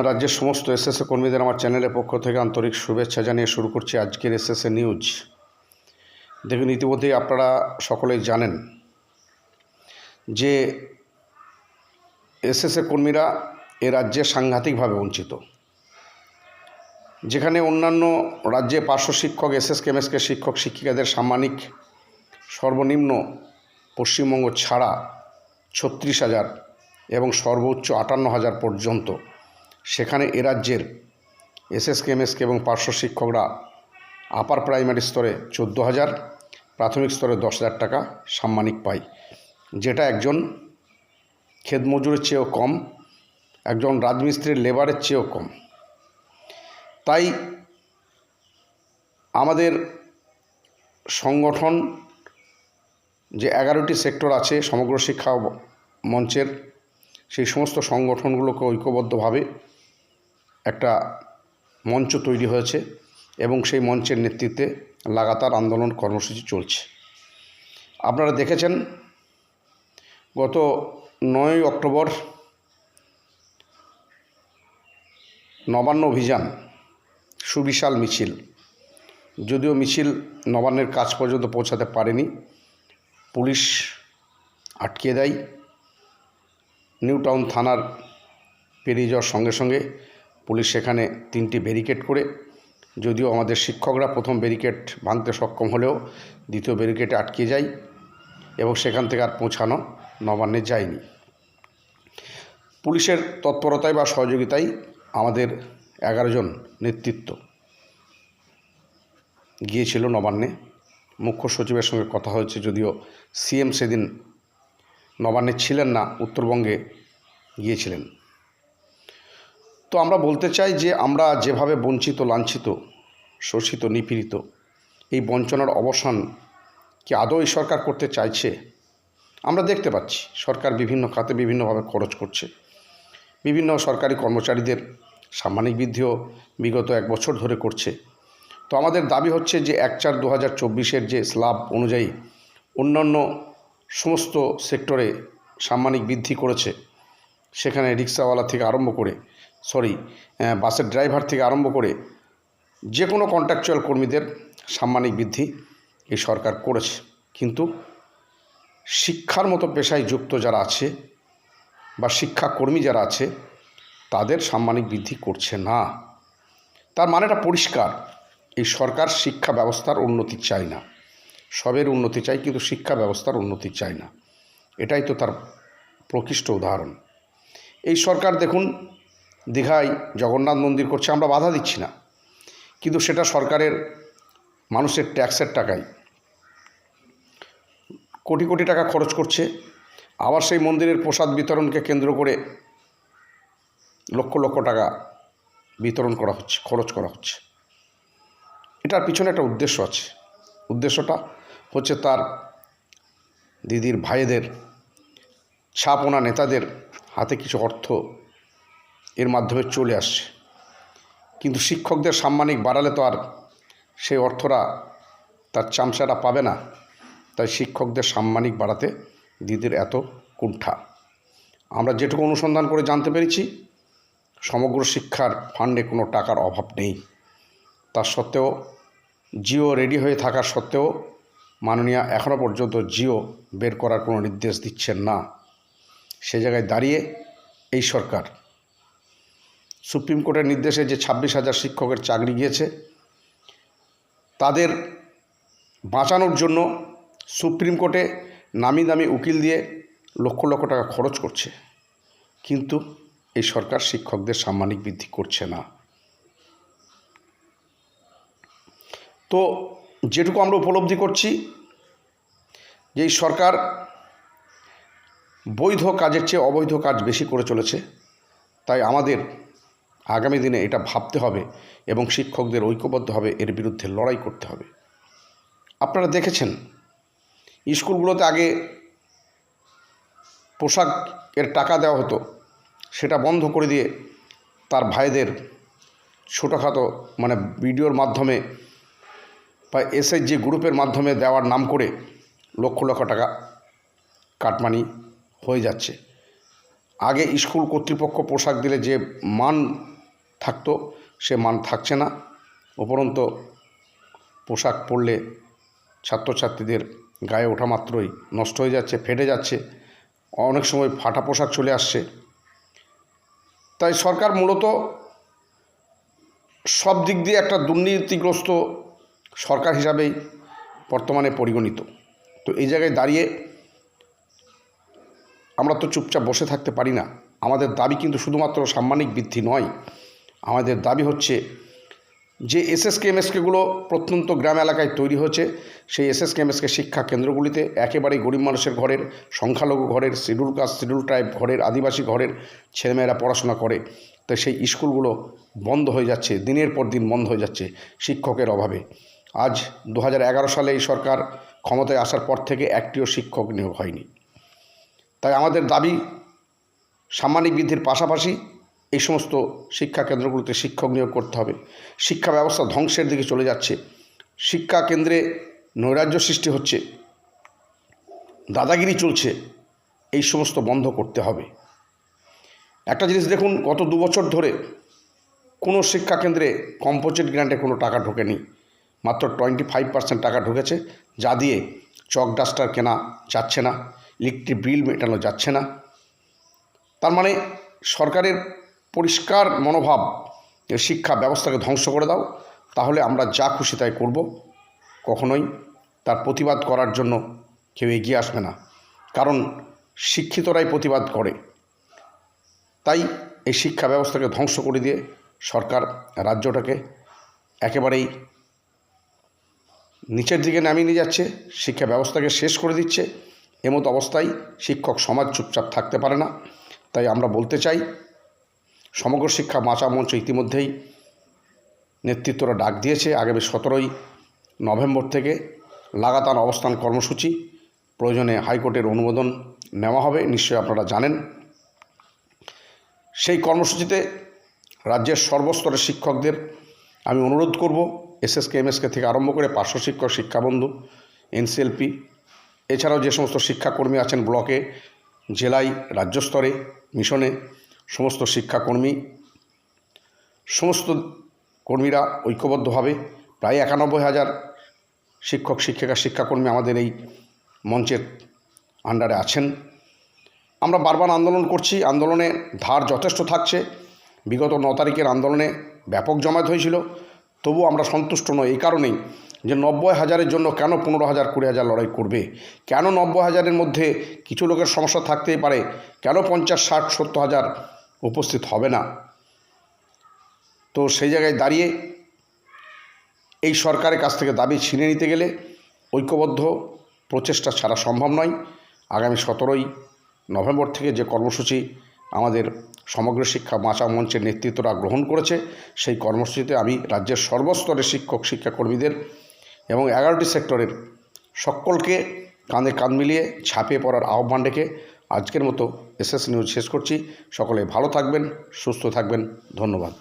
রাজ্যের সমস্ত এসএসএ কর্মীদের আমার চ্যানেলের পক্ষ থেকে আন্তরিক শুভেচ্ছা জানিয়ে শুরু করছি আজকের এসএসএ নিউজ। দেখুন, ইতিমধ্যেই আপনারা সকলেই জানেন যে এসএসএ কর্মীরা এ রাজ্যে সাংঘাতিকভাবে বঞ্চিত। যেখানে অন্যান্য রাজ্যে পার্শ্ব শিক্ষক, এসএস কেমএসকে শিক্ষক, শিক্ষিকাদের সাম্মানিক সর্বনিম্ন পশ্চিমবঙ্গ ছাড়া ছত্রিশ হাজার এবং সর্বোচ্চ আটান্ন হাজার পর্যন্ত সেখানে এ রাজ্যের এসএস কেমএসকে এবং পার্শ্ব শিক্ষকরা আপার প্রাইমারি স্তরে চোদ্দ হাজার, প্রাথমিক স্তরে দশ হাজার টাকা সাম্মানিক পায়। যেটা একজন ক্ষেত মজুরের চেয়েও কম, একজন রাজমিস্ত্রির লেবারের চেয়েও কম। তাই আমাদের সংগঠন যে এগারোটি সেক্টর আছে সমগ্র শিক্ষা মঞ্চের, সেই সমস্ত সংগঠনগুলোকে ঐক্যবদ্ধভাবে একটা মঞ্চ তৈরি হয়েছে এবং সেই মঞ্চের নেতৃত্বে লাগাতার আন্দোলন কর্মসূচি চলছে। আপনারা দেখেছেন, গত নয় অক্টোবর নবান্ন অভিযান, সুবিশাল মিছিল। যদিও মিছিল নবান্নের কাজ পর্যন্ত পৌঁছাতে পারেনি, পুলিশ আটকে দেয়। নিউ টাউন থানার পেরিয়ে যাওয়ার সঙ্গে সঙ্গে পুলিশ সেখানে তিনটি ব্যারিকেড করে, যদিও আমাদের শিক্ষকরা প্রথম ব্যারিকেড ভাঙতে সক্ষম হলেও দ্বিতীয় ব্যারিকেডে আটকে যায় এবং সেখান থেকে আর পৌঁছানো নবান্নে যায়নি। পুলিশের তৎপরতায় বা সহযোগিতায় আমাদের এগারো জন নেতৃত্ব গিয়েছিল নবান্নে। মুখ্য সচিবের সঙ্গে কথা হয়েছে, যদিও সিএম সেদিন নবান্নে ছিলেন না, উত্তরবঙ্গে গিয়েছিলেন। তো আমরা বলতে চাই যে আমরা যেভাবে বঞ্চিত, লাঞ্ছিত, শোষিত, নিপীড়িত, এই বঞ্চনার অবসান কি আদৌ এই সরকার করতে চাইছে, আমরা দেখতে পাচ্ছি। সরকার বিভিন্ন খাতে বিভিন্নভাবে খরচ করছে। বিভিন্ন সরকারি কর্মচারীদের সাম্মানিক বৃদ্ধিও বিগত এক বছর ধরে করছে। তো আমাদের দাবি হচ্ছে যে এক চার দু হাজার চব্বিশের যে স্ল্যাব অনুযায়ী অন্যান্য সমস্ত সেক্টরে সাম্মানিক বৃদ্ধি করেছে। সেখানে রিক্সাওয়ালা থেকে আরম্ভ করে সরি বাসের ড্রাইভার থেকে আরম্ভ করে যে কোনো কন্ট্রাকচুয়াল কর্মীদের সাম্মানিক বৃদ্ধি এই সরকার করেছে। কিন্তু শিক্ষার মতো পেশায় যুক্ত যারা আছে বা শিক্ষাকর্মী যারা আছে, তাদের সাম্মানিক বৃদ্ধি করছে না। তার মানেটা পরিষ্কার, এই সরকার শিক্ষা ব্যবস্থার উন্নতি চায় না। সবের উন্নতি চাই কিন্তু শিক্ষা ব্যবস্থার উন্নতি চায় না। এটাই তো তার প্রকৃষ্ট উদাহরণ। এই সরকার দেখুন, দীঘায় জগন্নাথ মন্দির করছে, আমরা বাধা দিচ্ছি না। কিন্তু সেটা সরকারের মানুষের ট্যাক্সের টাকায়। কোটি কোটি টাকা খরচ করছে, আবার সেই মন্দিরের প্রসাদ বিতরণকে কেন্দ্র করে লক্ষ লক্ষ টাকা বিতরণ করা হচ্ছে, খরচ করা হচ্ছে। এটার পিছনে একটা উদ্দেশ্য আছে। উদ্দেশ্যটা হচ্ছে তার দিদির ভাইদের, ছাপোনা নেতাদের হাতে কিছু অর্থ এর মাধ্যমে চলে আসছে। কিন্তু শিক্ষকদের সাম্মানিক বাড়ালে তো আর সেই অর্থরা তার চামচাটা পাবে না। তাই শিক্ষকদের সাম্মানিক বাড়াতে দিদির এত কুণ্ঠা। আমরা যেটুকু অনুসন্ধান করে জানতে পেরেছি, সমগ্র শিক্ষার ফান্ডে কোনো টাকার অভাব নেই। তার সত্ত্বেও জিও রেডি হয়ে থাকার সত্ত্বেও মাননীয়া এখনও পর্যন্ত জিও বের করার কোনো নির্দেশ দিচ্ছেন না। সে জায়গায় দাঁড়িয়ে এই সরকার। সুপ্রিম কোর্টের নির্দেশে যে ছাব্বিশ হাজার শিক্ষকের চাকরি গিয়েছে, তাদের বাঁচানোর জন্য সুপ্রিম কোর্টে নামি দামি উকিল দিয়ে লক্ষ লক্ষ টাকা খরচ করছে। কিন্তু এই সরকার শিক্ষকদের সাম্মানিক বৃদ্ধি করছে না। তো যেটুকু আমরা উপলব্ধি করছি, যে এই সরকার বৈধ কাজের চেয়ে অবৈধ কাজ বেশি করে চলেছে। তাই আমাদের আগামী দিনে এটা ভাবতে হবে এবং শিক্ষকদের ঐক্যবদ্ধভাবে এর বিরুদ্ধে লড়াই করতে হবে। আপনারা দেখেছেন, স্কুলগুলোতে আগে পোশাক এর টাকা দেওয়া হতো, সেটা বন্ধ করে দিয়ে তার ভাইদের ছোটোখাটো মানে ভিডিওর মাধ্যমে বা এসএইচজি গ্রুপের মাধ্যমে দেওয়ার নাম করে লক্ষ লক্ষ টাকা কাটমানি হয়ে যাচ্ছে। আগে স্কুল কর্তৃপক্ষ পোশাক দিলে যে মান থাকতো, সে মান থাকছে না। উপরন্ত পোশাক পরলে ছাত্রছাত্রীদের গায়ে ওঠা মাত্রই নষ্ট হয়ে যাচ্ছে, ফেটে যাচ্ছে। অনেক সময় ফাটা পোশাক চলে আসছে। তাই সরকার মূলত সব দিক দিয়ে একটা দুর্নীতিগ্রস্ত সরকার হিসাবেই বর্তমানে পরিগণিত। তো এই জায়গায় দাঁড়িয়ে আমরা তো চুপচাপ বসে থাকতে পারি না। আমাদের দাবি কিন্তু শুধুমাত্র সাম্মানিক বৃদ্ধি নয়। আমাদের দাবি হচ্ছে যে এসএসকে এমএসকেগুলো প্রত্যন্ত গ্রাম এলাকায় তৈরি হয়েছে, সেই এসএসকে এমএসকে শিক্ষা কেন্দ্রগুলিতে একেবারেই গরিব মানুষের ঘরের, সংখ্যালঘু ঘরের, শিডিউল কাস্ট, শিডিউল ট্রাইব ঘরের, আদিবাসী ঘরের ছেলেমেয়েরা পড়াশোনা করে। তো সেই স্কুলগুলো বন্ধ হয়ে যাচ্ছে, দিনের পর দিন বন্ধ হয়ে যাচ্ছে শিক্ষকের অভাবে। আজ দু হাজার এগারো সালে এই সরকার ক্ষমতায় আসার পর থেকে একটিও শিক্ষক নিয়োগ হয়নি। তাই আমাদের দাবি সাম্মানিক বৃদ্ধির পাশাপাশি এই সমস্ত শিক্ষা কেন্দ্রগুলোতে শিক্ষক নিয়োগ করতে হবে। শিক্ষা ব্যবস্থা ধ্বংসের দিকে চলে যাচ্ছে। শিক্ষা কেন্দ্রে নৈরাজ্য সৃষ্টি হচ্ছে। দাদাগিরি চলছে। এই সমস্ত বন্ধ করতে হবে। একটা জিনিস দেখুন, গত দু বছর ধরে কোনো শিক্ষা কেন্দ্রে কম্পোজিট গ্র্যান্টে কোনো টাকা ঢোকেনি। মাত্র টোয়েন্টি ফাইভ পার্সেন্ট টাকা ঢুকেছে। যা দিয়ে চক ডাস্টার কেনা যাচ্ছে না। ইলেকট্রিক বিল মেটানো যাচ্ছে না। তার মানে সরকারের পরিষ্কার মনোভাব শিক্ষা ব্যবস্থাকে ধ্বংস করে দাও, তাহলে আমরা যা খুশি তাই করব। কখনোই তার প্রতিবাদ করার জন্য কেউ এগিয়ে আসবে না। কারণ শিক্ষিতরাই প্রতিবাদ করে। তাই এই শিক্ষা ব্যবস্থাকে ধ্বংস করে দিয়ে সরকার রাজ্যটাকে একেবারেই নিচের দিকে নামিয়ে নিয়ে যাচ্ছে, শিক্ষা ব্যবস্থাকে শেষ করে দিচ্ছে। এমতো অবস্থায় শিক্ষক সমাজ চুপচাপ থাকতে পারে না। তাই আমরা বলতে চাই, সমগ্র শিক্ষা বাঁচা মঞ্চ ইতিমধ্যেই নেতৃত্বরা ডাক দিয়েছে। আগামী সতেরোই নভেম্বর থেকে লাগাতার অবস্থান কর্মসূচি। প্রয়োজনে হাইকোর্টের অনুমোদন নেওয়া হবে, নিশ্চয়ই আপনারা জানেন। সেই কর্মসূচিতে রাজ্যের সর্বস্তরের শিক্ষকদের আমি অনুরোধ করব, এসএসকে, এমএসকে থেকে আরম্ভ করে পার্শ্ব শিক্ষক, শিক্ষাবন্ধু, এনসিএলপি এছাড়াও যে সমস্ত শিক্ষাকর্মী আছেন ব্লকে, জেলায় রাজ্য স্তরে মিশনে, সমস্ত শিক্ষাকর্মী, সমস্ত কর্মীরা ঐক্যবদ্ধভাবে প্রায় একানব্বই হাজার শিক্ষক, শিক্ষিকা, শিক্ষাকর্মী আমাদের এই মঞ্চের আন্ডারে আছেন। আমরা বারবার আন্দোলন করছি, আন্দোলনে ধার যথেষ্ট থাকছে। বিগত ন তারিখের আন্দোলনে ব্যাপক জমায়েত হয়েছিল। তবু আমরা সন্তুষ্ট নই, এই কারণেই যে নব্বই হাজারের জন্য কেন পনেরো হাজার কুড়ি হাজার লড়াই করবে? কেন নব্বই হাজারের মধ্যে কিছু লোকের সমস্যা থাকতেই পারে? কেন পঞ্চাশ, ষাট, সত্তর হাজার উপস্থিত হবে না? তো সেই জায়গায় দাঁড়িয়ে এই সরকারের কাছ থেকে দাবি ছিনে নিতে গেলে ঐক্যবদ্ধ প্রচেষ্টা ছাড়া সম্ভব নয়। আগামী সতেরোই নভেম্বর থেকে যে কর্মসূচি আমাদের সমগ্র শিক্ষা বাঁচা মঞ্চের নেতৃত্বরা গ্রহণ করেছে, সেই কর্মসূচিতে আমি রাজ্যের সর্বস্তরের শিক্ষক, শিক্ষাকর্মীদের এবং এগারোটি সেক্টরের সকলকে কাঁধে কাঁধ মিলিয়ে ছাপিয়ে পড়ার আহ্বান রেখে আজকের মতো এসএস নিউজ শেষ করছি। সকলে ভালো থাকবেন, সুস্থ থাকবেন। ধন্যবাদ।